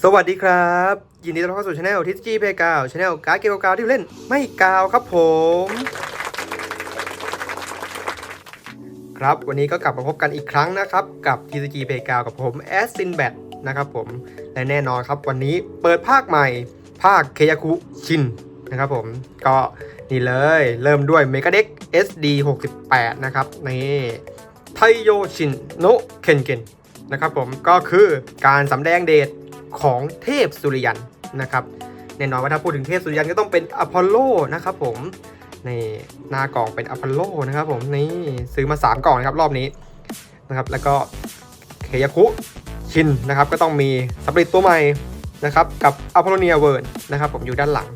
สวัสดีครับ ยินดีต้อนรับเข้าสู่ช anel ทิสจีเพกาวช anel การ์ดเกมกาวที่เล่นไม่กาวครับผม ครับวันนี้ก็กลับมาพบกันอีกครั้งนะครับ กับ TCG p l a y g r o u กับผม a s s i n b a t นะครับผม และแน่นอนครับวันนี้เปิดภาคใหม่ ภาคเคยาคุชินนะครับผมก็นี่เลยเริ่มด้วย Mega Deck SD 68 นะครับนี่ไทโยชินโนเคนเกนนะครับผมก็คือการสำแดงเดช ของเทพสุริยันนะครับแน่นอนว่าถ้าพูดถึงเทพสุริยันก็ต้องเป็นอพอลโลนะครับผมนี่หน้ากล่องเป็นอพอลโลนะครับผมนี่ซื้อมา 3 กล่องนะครับรอบนี้นะครับแล้วก็เคยาคุชินนะครับก็ต้องมีสปริตตัวใหม่นะครับกับอพอลเนียเวิร์นนะครับผมอยู่ด้านหลัง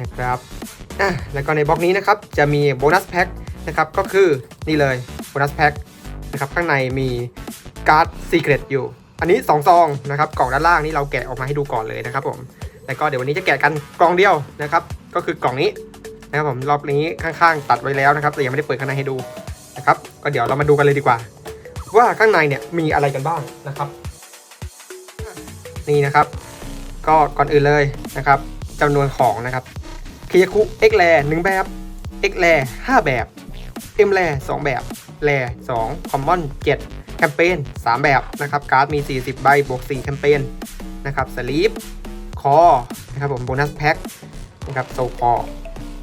นะครับอะแล้วก็ในบล็อกนี้นะครับจะมีโบนัสแพ็คนะครับก็คือนี่เลยโบนัสแพ็คนะครับข้างในมีการ์ดซีเ r รตอยู่ อันนี้2ซองนะครับกล่องด้านล่างนี่เราแกะออกมาให้ดูก่อนเลยนะครับผมแล้วก็เดี๋ยววันนี้จะแกะกันกล่องเดียวนะครับ ก็คือกล่องนี้นะครับผมรอบนี้ข้างๆ ตัดไว้แล้วนะครับแต่ยังไม่ได้เปิดข้างในให้ดูนะครับ ก็เดี๋ยวเรามาดูกันเลยดีกว่า ว่าข้างในเนี่ยมีอะไรกันบ้างนะครับ นี่นะครับ ก็ก่อนอื่นเลยนะครับจำนวนของนะครับคิยาคุเอ็กแลหนึ่งแบบเอ็กแลห้าแบบเอ็มแลสองแบบแลสองคอมมอนเจ็ด แคมเปญสามแบบนะครับการ์ดมี 40 ใบบวก4แคมเปญนะครับสลีปคอนะครับผมโบนัสแพ็คนะครับโซคอ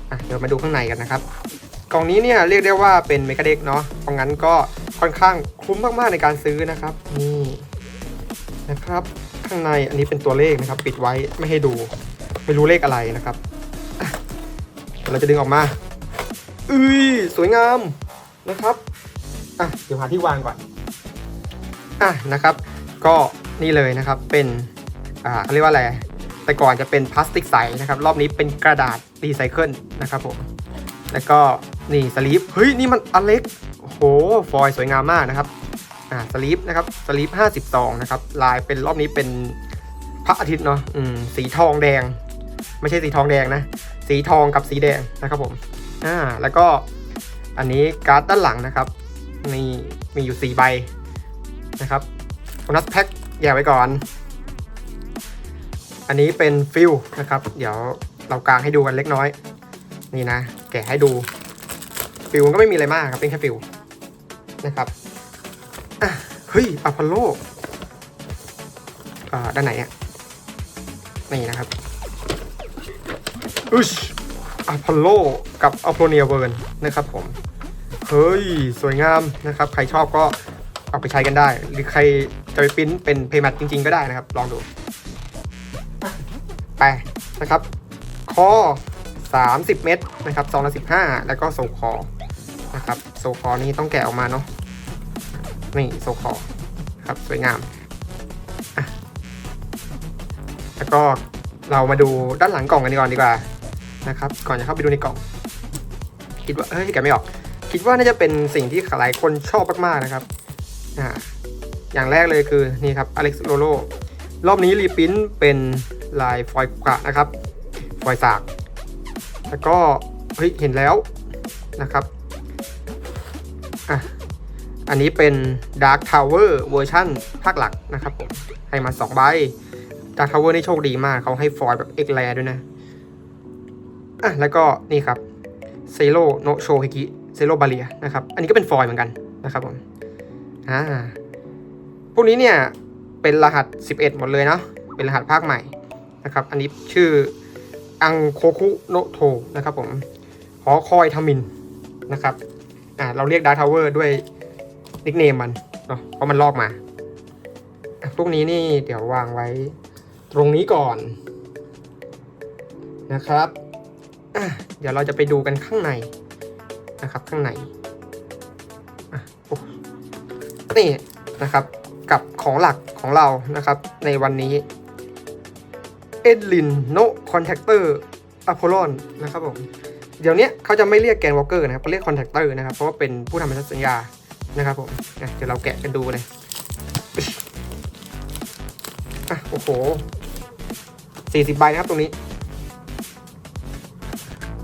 อะเดี๋ยวมาดูข้างในกันนะครับ กล่องนี้เนี่ยเรียกได้ว่าเป็นเมกาเด็กเนาะเพราะงั้นก็ค่อนข้างคุ้มมากๆในการซื้อนะครับนี่นะครับข้างในอันนี้เป็นตัวเลขนะครับ ปิดไว้ไม่ให้ดูไม่รู้เลขอะไรนะครับเดี๋ยวเราจะดึงออกมาอุ้ยสวยงามนะครับอะเดี๋ยวหาที่วางก่อน อะนะครับ ก็นี่เลยนะครับเป็นอ่าเขาเรียกว่าอะไร แต่ก่อนจะเป็นพลาสติกใสนะครับ รอบนี้เป็นกระดาษรีไซเคิลนะครับผมแล้วก็นี่สลีปเฮ้ย นี่มันอเล็กโหฟอยสวยงามมากนะครับอ่าสลีปนะครับสลีป50ซองนะครับลายเป็นรอบนี้เป็นพระอาทิตย์เนาะอืมสีทองแดง ไม่ใช่สีทองแดงนะ สีทองกับสีแดงนะครับผมอ่าแล้วก็อันนี้การ์ดด้านหลังนะครับนี่มีอยู่ 4 ใบ นะครับโบนัสแพ็คแยกไว้ก่อน อันนี้เป็นฟิลนะครับ เดี๋ยวเรากางให้ดูกันเล็กน้อย นี่นะ แกะให้ดู ฟิลมันก็ไม่มีอะไรมากครับ เป็นแค่ฟิลนะครับอะเฮ้ยอพอลโลอ่าด้านไหนอะนี่นะครับอุชอพอลโลกับอพโลเนียเวิร์นนะครับผม เฮ้ย สวยงามนะครับ ใครชอบก็ ใช้กันได้ หรือใครจะไปปริ้นเป็นเพย์แมทจริง ๆ ก็ได้นะครับ ลองดู ไปนะครับ คอ 30 เม็ดนะครับซองละ15 แล้วก็โซคอนะครับโซคอนี้ต้องแกะออกมาเนาะนี่โซคอครับสวยงาม แล้วก็เรามาดูด้านหลังกล่องกันดีก่อนดีกว่านะครับ ก่อนจะเข้าไปดูในกล่อง คิดว่าเฮ้ยแกะไม่ออก คิดว่าน่าจะเป็นสิ่งที่หลายคนชอบมากๆนะครับ อ่าอย่างแรกเลยคือนี่ครับอเล็กซ์โลโลรอบนี้รีปรินท์เป็นลายฟอยล์กะนะครับฟอยล์สาก แล้วก็เฮ้ยเห็นแล้วนะครับอะอันนี้เป็น Dark Tower เวอร์ชั่นภาคหลักนะครับผมให้มา 2 ใบ Dark Tower นี่โชคดีมากเขาให้ฟอยล์แบบเอกแลด้วยนะอะแล้วก็นี่ครับเซโ o โนโชฮิกิเซโ o บาเลียนะครับ อันนี้ก็เป็นฟอยล์เหมือนกันนะครับผม อ่าพวกนี้เนี่ยเป็นรหัส 11 หมดเลยเนาะเป็นรหัสภาคใหม่นะครับ อันนี้ชื่ออังโคคุโนโทนะครับผมหอคอยทมินนะครับอ่าเราเรียกดาร์ทาวเวอร์ด้วยนิกเนมมันเนาะเพราะมันลอกมาพวกนี้นี่เดี๋ยววางไว้ตรงนี้ก่อนนะครับ เดี๋ยวเราจะไปดูกันข้างในนะครับข้างใน นี่นะครับกับของหลักของเรานะครับในวันนี้เอ็ดลินโนคอนแทคเตอร์อะโพลอนนะครับผมเดี๋ยวนี้เขาจะไม่เรียกแกนวอลเกอร์นะครับเขาเรียกคอนแทคเตอร์นะครับ เพราะว่าเป็นผู้ทำพันธสัญญานะครับผมเดี๋ยวเราแกะกันดูเลยอะโอ้โหสี่สิบใบนะครับตรงนี้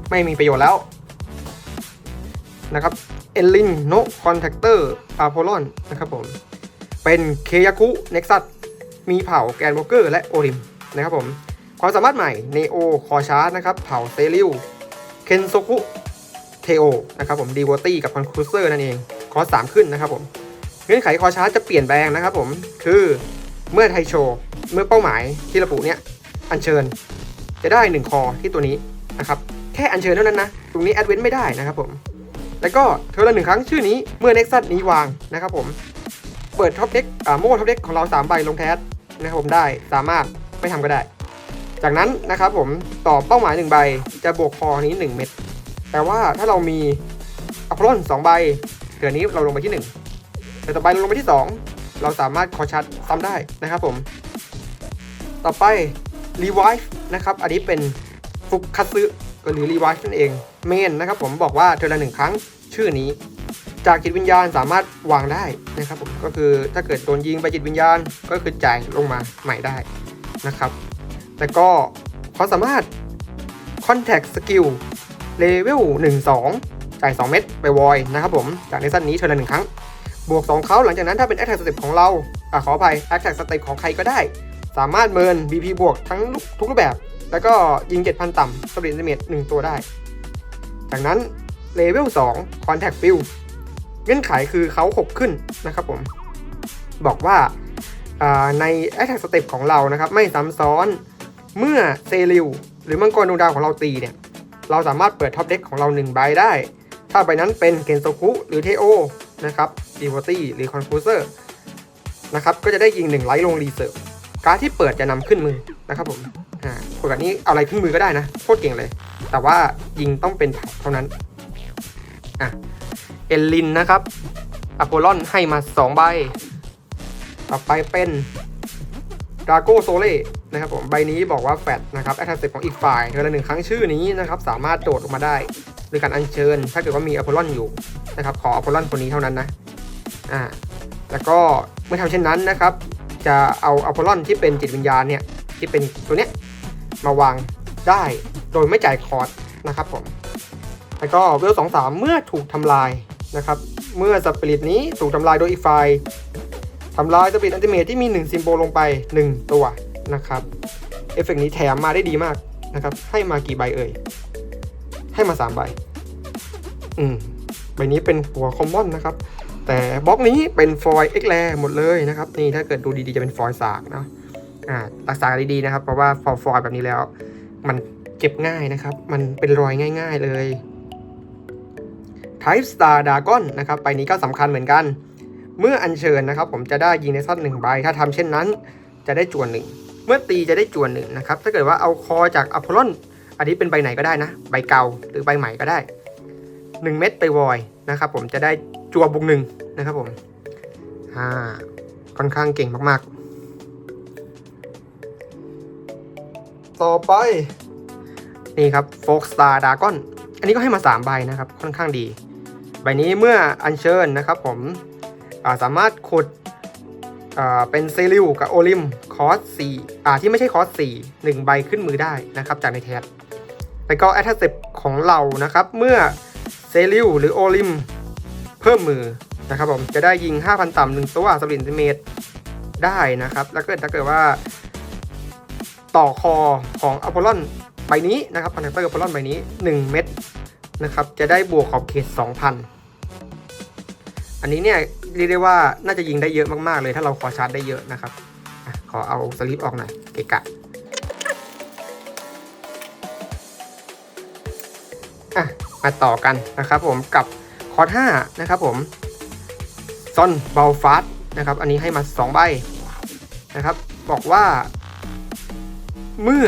ไม่มีประโยชน์แล้วนะครับเอลลินโนคอนแทคเตอร์ อะโพลอนนะครับผม เป็นเคยาคุเน็กซัสมีเผ่าแกนวอลเกอร์และโอริมนะครับผม ความสามารถใหม่เนโอคอชาร์นะครับ เผ่าเซริวเคนโซคุเทโอนะครับผมดีวอตี้กับคอนครูเซอร์นั่นเอง คอสามขึ้นนะครับผม เงื่อนไขคอชาร์จจะเปลี่ยนแปลงนะครับผม คือเมื่อไทโช เมื่อเป้าหมายที่ระบุเนี่ยอัญเชิญ จะได้ 1 คอที่ตัวนี้นะครับ แค่อัญเชิญเท่านั้นนะ ตรงนี้แอดเวนไม่ได้นะครับผม แล้วก็เทอร์ละหนึ่งครั้งชื่อนี้เมื่อเน็กซัสนี้วางนะครับผม เปิดท็อปเด็กอ่าโม่ท็อปเด็กของเรา3ใบลงแทสนะครับผมได้สามารถไม่ทำก็ได้ จากนั้นนะครับผมต่อเป้าหมาย 1 ใบจะบวกคอนี้ 1 เม็ดแต่ว่าถ้าเรามีอัพลอน2ใบเถือนี้เราลงไปที่ 1 แต่ต่อไปเราลงไปที่ 2 เราสามารถคอชัดซ้ำได้นะครับผม ต่อไป Revive นะครับอันนี้เป็นฟุกคัตซึหรือ Revive นั่นเองเมนนะครับผมบอกว่าเทอละหนึ่งครั้ง ชื่อนี้ จากจิตวิญญาณสามารถวางได้นะครับผมก็คือถ้าเกิดโดนยิงไปจิตวิญญาณก็คือจ่ายลงมาใหม่ได้นะครับ แล้วก็ความสามารถ Contact Skill Level 1 2 จ่าย 2 เม็ดไปวอยนะครับผม จากในสั้นนี้เทอละหนึ่งครั้ง บวก 2 เขาหลังจากนั้นถ้าเป็น Attack Step ของเราอะขออภัย Attack Step ของใครก็ได้ สามารถเมิน BP บวกทั้งทุกรูปแบบ แล้วก็ยิง 7,000 ต่ำสปริตเมตหนึ่งตัวได้ จากนั้น เลเวล2 Contact Field เงื่อนไขคือเขา6ขึ้นนะครับผม บอกว่าาใน Attack Step ของเรานะครับ ไม่ซ้ำซ้อนเมื่อเซริลหรือมังกรดวงดาวของเราตีเนี่ย เราสามารถเปิดท็อปเด็กของเรา1ใบได้ ถ้าใบนั้นเป็นเกนโซคุหรือเทโอนะครับดีวอตี้หรือคอนฟูเซอร์นะครับก็จะได้ยิง1ไลท์ลงรีเซิร์ฟการดที่เปิดจะนำขึ้นมือนะครับผมอ่าปกตินี้เอาอะไรขึ้นมือก็ได้นะโคตรเก่งเลย แต่ว่ายิงต้องเป็นเท่านั้น อะเอลลินนะครับอโปลอนให้มา 2 ใบ ต่อไปเป็นดราโกโซเล่นะครับผมใบนี้บอกว่าแฟดนะครับแอตแทกเซของอีกฝ่ายเธอละหนึ่งครั้งชื่อนี้นะครับ สามารถโดดออกมาได้โดยการอัญเชิญ ถ้าเกิดว่ามีอโพลอนอยู่นะครับขออโพลอนคนนี้เท่านั้นนะอ่าแล้วก็เมื่อทำเช่นนั้นนะครับ จะเอาอโพลอนที่เป็นจิตวิญญาณเนี่ยที่เป็นตัวเนี้ยมาวางได้โดยไม่จ่ายคอร์สนะครับผม แล้วก็เวลสองสามเมื่อถูกทำลายนะครับ เมื่อสปิริตนี้ถูกทำลายโดยอีกฝ่ายทำลายสปีดอันติเมทที่มี 1 ซิมโบลลงไป 1 ตัวนะครับ เอฟเฟกต์นี้แถมมาได้ดีมากนะครับ ให้มากี่ใบเอ่ย ให้มา 3 ใบ อืม ใบนี้เป็นหัวคอมมอนนะครับ แต่บล็อกนี้เป็นฟอยเอ็กแลหมดเลยนะครับ นี่ถ้าเกิดดูดีๆจะเป็นฟอยสากนะอ่ารักษาดีๆนะครับ เพราะว่าพอฟอยแบบนี้แล้ว มันเก็บง่ายนะครับ มันเป็นรอยง่าย ๆเลย Type Star Dragon นะครับใบนี้ก็สำคัญเหมือนกัน เมื่ออัญเชิญนะครับ ผมจะได้ยิงในซัดหนึ่งใบ ถ้าทำเช่นนั้น จะได้จวนหนึ่ง เมื่อตีจะได้จวนหนึ่งนะครับ ถ้าเกิดว่าเอาคอจากอพอลอน อันนี้เป็นใบไหนก็ได้นะ ใบเก่าหรือใบใหม่ก็ได้ 1 เม็ดไปวอยนะครับ ผมจะได้จัวบุกหนึ่งนะครับผมอ่าค่อนข้างเก่งมากๆ ต่อไป นี่ครับโฟกสตาร์ดากอน อันนี้ก็ให้มา 3 ใบนะครับ ค่อนข้างดี ใบนี้เมื่ออัญเชิญนะครับผมาสามารถขุดเป็นเซริลกับโอลิมคอสสี่ที่ไม่ใช่คอสสี่หนึ่งใบขึ้นมือได้นะครับจากในแท็บแล้วก็แอตเซปของเรานะครับเมื่อเซริลหรือโอลิมเพิ่มมือนะครับผมจะได้ยิง 5,000 ต่ำหนึ่งตัวสปรินติเมตรได้นะครับ แล้วก็ถ้าเกิดว่า ต่อคอของอพอลอนใบนี้นะครับคอนแทคเตอร์อพอลอนใบนี้ 1 เม็ดนะครับ จะได้บวกขอบเขต 2,000 อันนี้เนี่ยเรียกได้ว่าน่าจะยิงได้เยอะมากๆเลย ถ้าเราขอชาร์จได้เยอะนะครับอขอเอาสลิปออกหน่อยเกะกะอะมาต่อกันนะครับผมกับคอร์ด5นะครับผมซอนเบลฟาสนะครับ อันนี้ให้มา 2 ใบนะครับ บอกว่า เมื่อ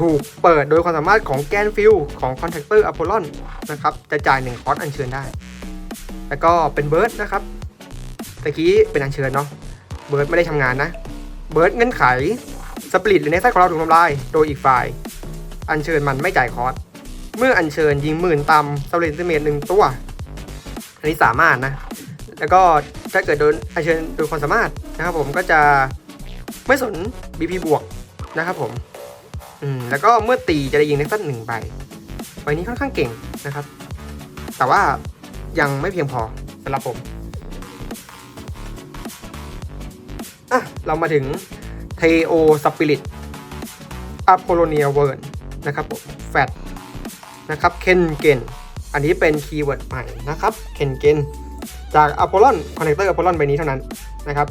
ถูกเปิดโดยความสามารถของแกนฟิลของคอนแทคเตอร์อพอลอนนะครับ จะจ่าย1คอร์สอัญเชิญได้ แล้วก็เป็นเบิร์ดนะครับตะกี้เป็นอัญเชิญเนาะเบิร์ดไม่ได้ทำงานนะเบิร์ดเงื่อนไขสปริตหรือในไส้ของเราถูกทำลาย โดยอีกฝ่าย อัญเชิญมันไม่จ่ายคอร์สเมื่ออัญเชิญยิงหมื่นตำสปริตเมตหนึ่งตัว อันนี้สามารถนะ แล้วก็ถ้าเกิดโดนอัญเชิญโดยความสามารถนะครับผมก็จะไม่สน BP บวกนะครับผมอืมแล้วก็เมื่อตีจะได้ยิงในสั้นหนึ่งใบใบนี้ค่อนข้างเก่งนะครับ แต่ว่า ยังไม่เพียงพอสำหรับผมอะเรามาถึงเทโอสปิริตอะโพโลเนียเวิร์นนะครับผมแฟตนะครับเคนเกนอันนี้เป็นคีย์เวิร์ดใหม่นะครับเคนเกนจากอ p โ l ล n คอนเนคเตอร์อ p โ l ล n ใบนี้เท่านั้นนะครับ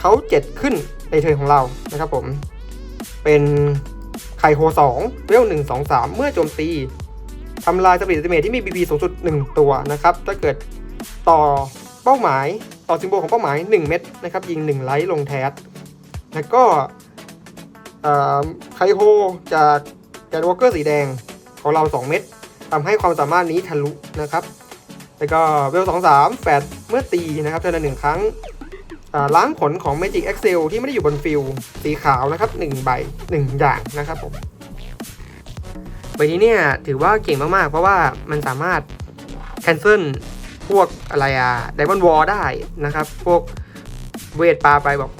เขาเจ็ดขึ้นในเทิร์นของเรานะครับผม เป็นไคโฮ2เวล1 2 3เมื่อโจมตี ทำลายสปีดเมทที่มี BP สูงสุด 1 ตัวนะครับ ถ้าเกิดต่อเป้าหมายต่อซิมโบลของเป้าหมาย 1 เม็ดนะครับ ยิง 1 ไลท์ลงแทสแล้วก็ไคโฮจากแกนวอลเกอร์สีแดงของเรา 2 เม็ดทำให้ความสามารถนี้ทะลุนะครับ แล้วก็เวล2 3แฟดเมื่อตีนะครับเท่านั้นหนึ่งครั้งล้างผลของ Magic Excel ที่ไม่ได้อยู่บนฟิลสีขาวนะครับ1ใบ1อย่างนะครับผม บนี้เนี่ยถือว่าเก่งมากๆ เพราะว่ามันสามารถ cancel พวกอะไรอะไดมอนวอลได้นะครับ พวกเวทปลาไปบอก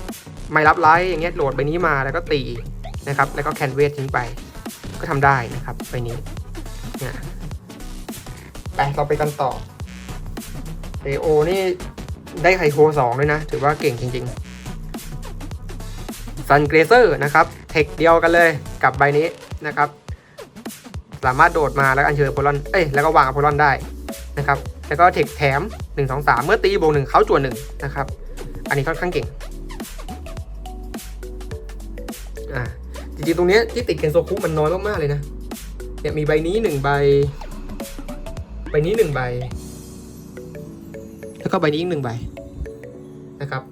ไม่รับไลท์อย่างเงี้ยโหลดใบนี้มาแล้วก็ตีนะครับ แล้วก็แคนเวททิ้งไป ก็ทำได้นะครับใบนี้เนี่ยไปเราไปกันต่อเอโอนี่ได้ไคโคสองด้วยนะ ถือว่าเก่งจริงๆซันเกรเซอร์นะครับ เทคเดียวกันเลยกับใบนี้นะครับ สามารถโดดมาแล้วอัญเชิญอโพลอนเอ้ยแล้วก็วางอโพลอนได้นะครับแล้วก็เทคแถม 1 2 3 เมื่อตีโบวกหนึ่งเขาจวนหนึ่งนะครับอันนี้ค่อนข้างเก่งอ่าจริงๆตรงนี้ที่ติดเคนโซคุมันน้อยมากๆเลยนะเนี่ยมีใบนี้หนึ่งใบ ใบนี้หนึ่งใบ แล้วก็ใบนี้อีกหนึ่งใบนะครับ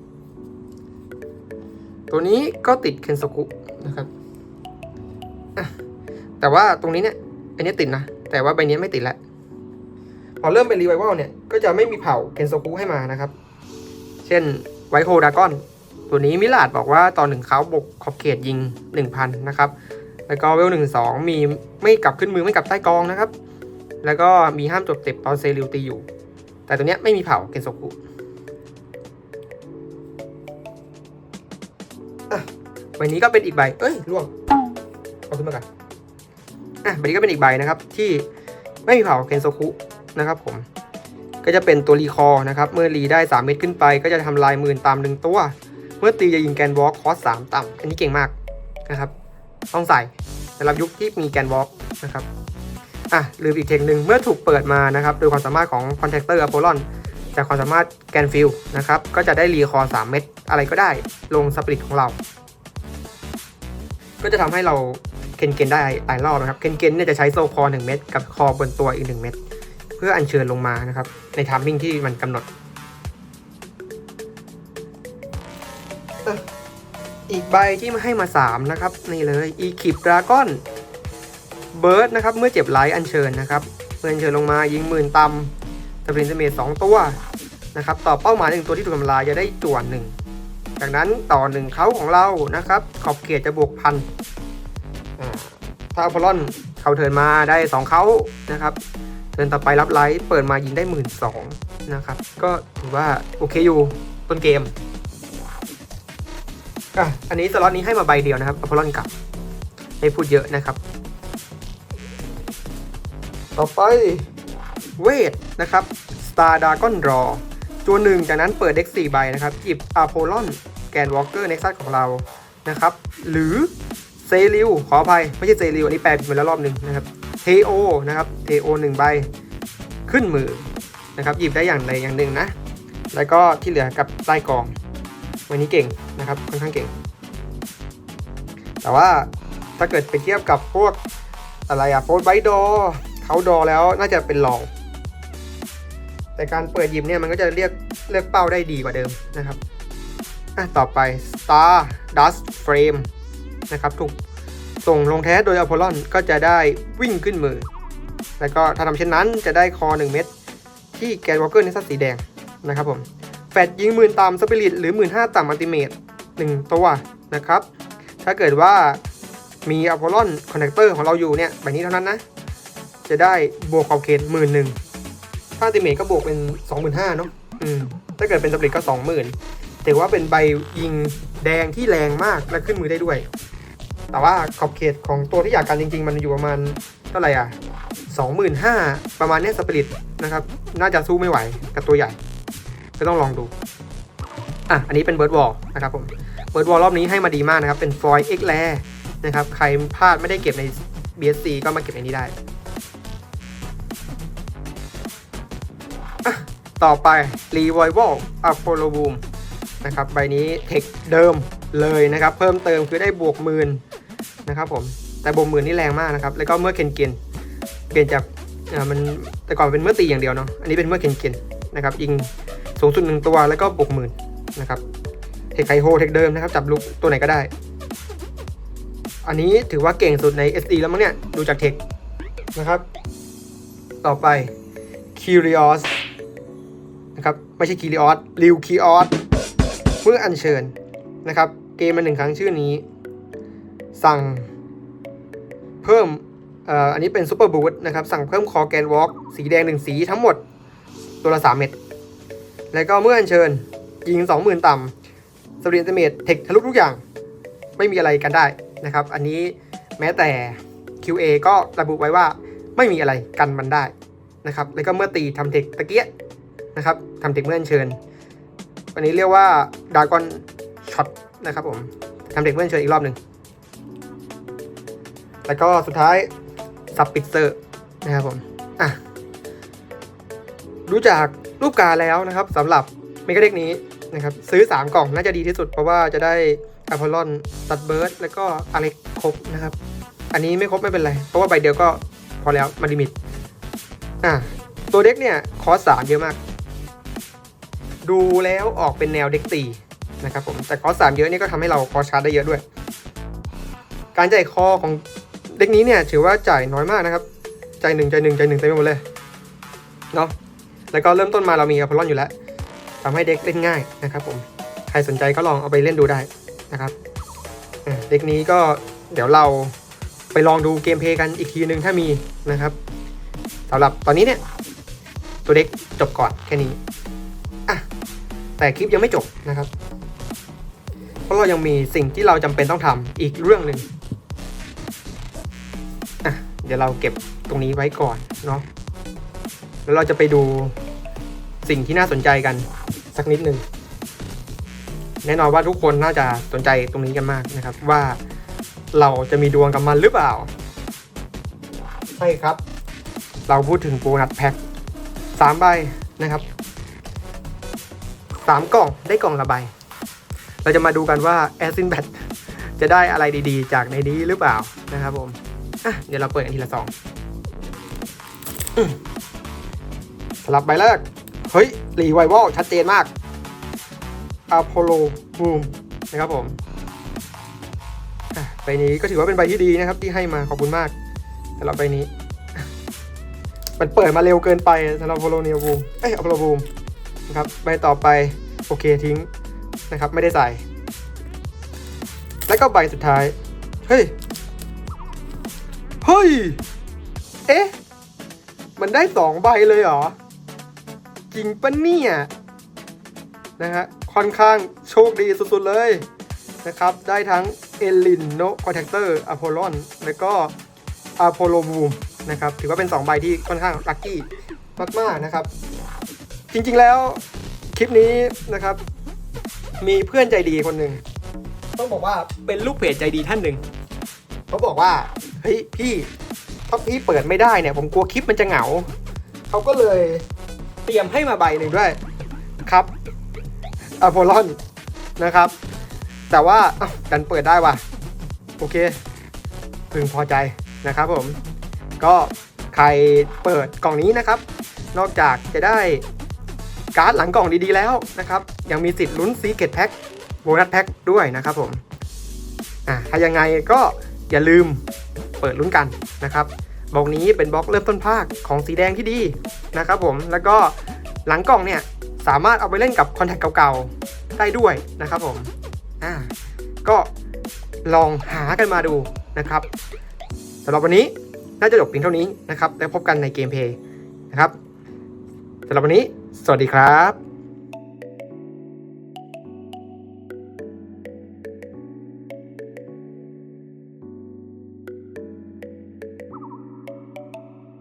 ตัวนี้ก็ติดเคนโซคุนะครับแต่ว่าตรงนี้เนี่ย อันนี้ติดนะ แต่ว่าใบนี้ไม่ติดแล้วพอเริ่มเป็นรีไววัลเนี่ยก็จะไม่มีเผ่าเคนโซคุให้มานะครับ เช่นไวโคดากอน ตัวนี้มิลาดบอกว่าตอนหนึ่งเขาบกขอบเขตยิง 1000 นะครับ แล้วก็เวลหนึ่งสองมีไม่กลับขึ้นมือไม่กลับใต้กองนะครับ แล้วก็มีห้ามจดเต็บตอนเซริวตีอยู่ แต่ตัวเนี้ยไม่มีเผาเคนโซคุอะใบนี้ก็เป็นอีกใบ เอ้ยล่วง เอาขึ้นมากัน อะใบนี้ก็เป็นอีกใบนะครับที่ไม่มีเผาเคนโซคุนะครับผมก็จะเป็นตัวรีคอร์นะครับ เมื่อรีได้ 3 เม็ดขึ้นไป ก็จะทำลายหมื่นตามหนึ่งตัว เมื่อตีจะยิงแกนวอล์กคอสสามต่ำอันนี้เก่งมากนะครับ ต้องใส่สำหรับยุคที่มีแกนวอล์กนะครับอะลืมอีกเทคหนึ่งเมื่อถูกเปิดมานะครับโดยความสามารถของคอนแทคเตอร์อะโพลอนจากความสามารถแกนฟิลนะครับก็จะได้รีคอร์3เม็ดอะไรก็ได้ลงสปริตของเรา ก็จะทำให้เรา เคนเกนได้หลายรอบนะครับเคนเกนเนี่ยจะใช้โซคอ 1 เม็ดกับคอบนตัวอีก 1 เม็ดเพื่ออัญเชิญลงมานะครับ ในทามมิ่งที่มันกำหนดอีกใบที่มาให้มา 3 นะครับ นี่เลยอีคิปดราก้อนเบิร์ดนะครับ เมื่อเจ็บไลท์อัญเชิญนะครับเมื่ออัญเชิญลงมายิงหมื่นตำสปรินเซเมตสองตัวนะครับต่อเป้าหมายหนึ่งตัวที่ถูกทำลายจะได้จวนหนึ่งจากนั้นต่อหนึ่งเขาของเรานะครับ ขอบเขตจะบวกพัน ถ้าอพอลอนเขาเทิร์นมาได้สองเขานะครับ เทิร์นต่อไปรับไลท์เปิดมายิงได้หมื่นสองนะครับ ก็ถือว่าโอเคอยู่ต้นเกมอะอันนี้สล็อตนี้ให้มาใบเดียวนะครับอพอลอนกลับไม่พูดเยอะนะครับ ต่อไปเวทนะครับ Star Dragon Draw ตัวหนึ่งจากนั้นเปิดเด็ก4ใบนะครับหยิบ a p o l o n แกนวอลเกอร์เน็กซัสของเรานะครับ หรือ เซริวขออภัย ไม่ใช่เซริวอันนี้แปลไปแล้วรอบหนึ่งนะครับเทโอนะครับเทโอหนึ่งใบขึ้นมือนะครับหยิบได้อย่างใดอย่างหนึ่งนะ แล้วก็ที่เหลือกับใต้กอง วันนี้เก่งนะครับค่อนข้างเก่ง แต่ว่าถ้าเกิดไปเทียบกับพวกอะไรอะโฟร์ไบดอเขาดอแล้วน่าจะเป็นรอง แต่การเปิดยิมเนี่ยมันก็จะเรียกเลือกเป้าได้ดีกว่าเดิมนะครับอะต่อไป Star Dust Frame นะครับถูกส่งลงแท้โดยอ p o l ลอนก็จะได้วิ่งขึ้นมือ แล้วก็ถ้าทำเช่นนั้นจะได้คอ 1 เม็ดที่แกนวอลเกอร์ในสัตสีแดงนะครับผมแฟดยิงหมื่นต่ำสปิริตหรือหมื่นห้าต่ำอัลติเมตหนึ่งตัวนะครับ ถ้าเกิดว่ามีอ p o l ลอนคอนแทคเตอร์ของเราอยู่เนี่ยแบบนี้เท่านั้นนะ จะได้บวกขอบเขตหมื่นหนึ่งถ้าอัลติเมตก็บวกเป็นสองหมื่นห้าเนาะอืมถ้าเกิดเป็นสปริตก็สองหมื่นถือว่าเป็นใบยิงแดงที่แรงมากและขึ้นมือได้ด้วย แต่ว่าขอบเขตของตัวที่อยากการจริง ๆ มันอยู่ประมาณเท่าไหร่อะสองหมื่นห้าประมาณนี้สปริตนะครับ น่าจะสู้ไม่ไหวกับตัวใหญ่ ก็ต้องลองดู อะ อันนี้เป็นเบิร์ดวอลนะครับผม เบิร์ดวอลรอบนี้ให้มาดีมากนะครับ เป็นฟอยล์เอ็กแลนะครับ ใครพลาดไม่ได้เก็บใน BSC ก็มาเก็บในนี้ได้ ต่อไป Revival Apollo Boom นะครับ ใบนี้เทคเดิมเลยนะครับ เพิ่มเติมคือได้บวกหมื่น นะครับผมแต่บวกหมื่นนี่แรงมากนะครับแล้วก็เมื่อเคนเกนเปลี่ยนจากมันแต่ก่อนเป็นเมื่อตีอย่างเดียวเนาะอันนี้เป็นเมื่อเคนเกนนะครับยิงสูงสุดหนึ่งตัวแล้วก็บวกหมื่นนะครับเทคไคโฮเทคเดิมนะครับจับลุกตัวไหนก็ได้ อันนี้ถือว่าเก่งสุดใน SD แล้วมั้งเนี่ยดูจากเทคนะครับ ต่อไป Curios นะครับไม่ใช่ Curios ริว Curios เมื่ออัญเชิญนะครับ เกมมาหนึ่งครั้งชื่อนี้ สั่งเพิ่มอันนี้เป็น Super Boost นะครับ สั่งเพิ่มคอแกนวอล์กสีแดงหนึ่งสีทั้งหมด ตัวละ3เม็ดแล้วก็เมื่ออัญเชิญยิง20,000ต่ำสเปรียนเมตเทคทะลุทุกอย่าง ไม่มีอะไรกันได้นะครับ อันนี้แม้แต่ QA ก็ระบุไว้ว่าไม่มีอะไรกันมันได้นะครับ แล้วก็เมื่อตีทำเทคตะเกียะนะครับทำเทคเมื่ออัญเชิญอันนี้เรียกว่าดากอนช็อตนะครับผมทำเทคเมื่ออัญเชิญอีกรอบหนึ่ง แล้วก็สุดท้ายซับปิเซอร์นะครับผมอะดูจากรูปการแล้วนะครับสำหรับเมกาเด็กนี้นะครับซื้อ 3 กล่องน่าจะดีที่สุด เพราะว่าจะได้อพอลลอนตัดเบิร์ดแล้วก็อเล็กครบนะครับ อันนี้ไม่ครบไม่เป็นไร เพราะว่าใบเดียวก็พอแล้วมาลิมิตอะตัวเด็กเนี่ยคอสสามเยอะมาก ดูแล้วออกเป็นแนวเด็กตีนะครับผมแต่คอสสามเยอะนี่ก็ทำให้เราคอชาร์จได้เยอะด้วย การจ่ายคอของ เด็กนี้เนี่ยถือว่าจ่ายน้อยมากนะครับ จ่ายหนึ่งจ่ายหนึ่งจ่ายหนึ่งเต็มไปหมดเลยเนาะแล้วก็เริ่มต้นมาเรามีอพอลลอนอยู่แล้วทำให้เด็กเล่นง่ายนะครับผมใครสนใจก็ลองเอาไปเล่นดูได้นะครับเด็กนี้ก็เดี๋ยวเราไปลองดูเกมเพย์กันอีกทีนึงถ้ามีนะครับสำหรับตอนนี้เนี่ยตัวเด็กจบก่อนแค่นี้อะแต่คลิปยังไม่จบนะครับ เพราะเรายังมีสิ่งที่เราจำเป็นต้องทำอีกเรื่องหนึ่ง เดี๋ยวเราเก็บตรงนี้ไว้ก่อนเนาะแล้วเราจะไปดูสิ่งที่น่าสนใจกันสักนิดหนึ่งแน่นอนว่าทุกคนน่าจะสนใจตรงนี้กันมากนะครับ ว่าเราจะมีดวงกับมันหรือเปล่าใช่ครับ เราพูดถึงโบนัสแพ็คสามใบนะครับสามกล่องได้กล่องละใบ เราจะมาดูกันว่าแอซินแบทจะได้อะไรดีๆ จากในนี้หรือเปล่านะครับผม อะเดี๋ยวเราเปิดกันทีละสองสลับใบแรก เฮ้ยรีไววอลชัดเจนมากอพอลโลบูมนะครับผมอะใบนี้ก็ถือว่าเป็นใบที่ดีนะครับ ที่ให้มาขอบคุณมากสำหรับใบนี้ มันเปิดมาเร็วเกินไปสำหรับอพอลโลเนียบูมเอ้ยอพอลโลบูมนะครับใบต่อไปโอเคทิ้งนะครับ ไม่ได้ใส่แล้วก็ใบสุดท้าย เฮ้ย เฮ้ย เอ๊ะ มันได้สองใบเลยเหรอ จริงปะเนี่ย นะฮะ ค่อนข้างโชคดีสุดๆเลยนะครับ ได้ทั้งเอลินโนคอนแทคเตอร์อพอลลอนแล้วก็อพอลโลบูมนะครับ ถือว่าเป็น 2 ใบที่ค่อนข้างลัคกี้มาก ๆ นะครับ จริงๆแล้วคลิปนี้นะครับ มีเพื่อนใจดีคนหนึ่ง ต้องบอกว่าเป็นลูกเพจใจดีท่านหนึ่ง เขาบอกว่า เฮ้ยพี่ถ้าพี่เปิดไม่ได้เนี่ย ผมกลัวคลิปมันจะเหงา เขาก็เลยเตรียมให้มาใบหนึ่งด้วยครับอ p พ l ลอนนะครับ แต่ว่าดันเปิดได้ว่ะ โอเค พึงพอใจนะครับผม ก็ใครเปิดกล่องนี้นะครับ นอกจากจะได้การ์ดหลังกล่องดีๆแล้วนะครับ ยังมีสิทธิ์ลุ้นซีเกตแพ็คโบนัสแพ็คด้วยนะครับผมอะถ้ายังไงก็อย่าลืม เปิดลุ้นกันนะครับบล็อกนี้เป็นบล็อกเริ่มต้นภาคของสีแดงที่ดีนะครับผมแล้วก็หลังกล่องเนี่ยสามารถเอาไปเล่นกับคอนแทคเก่าๆได้ด้วยนะครับผมอ่าก็ลองหากันมาดูนะครับสำหรับวันนี้น่าจะจบเพียงเท่านี้นะครับแล้วพบกันในเกมเพย์นะครับสำหรับวันนี้ สวัสดีครับ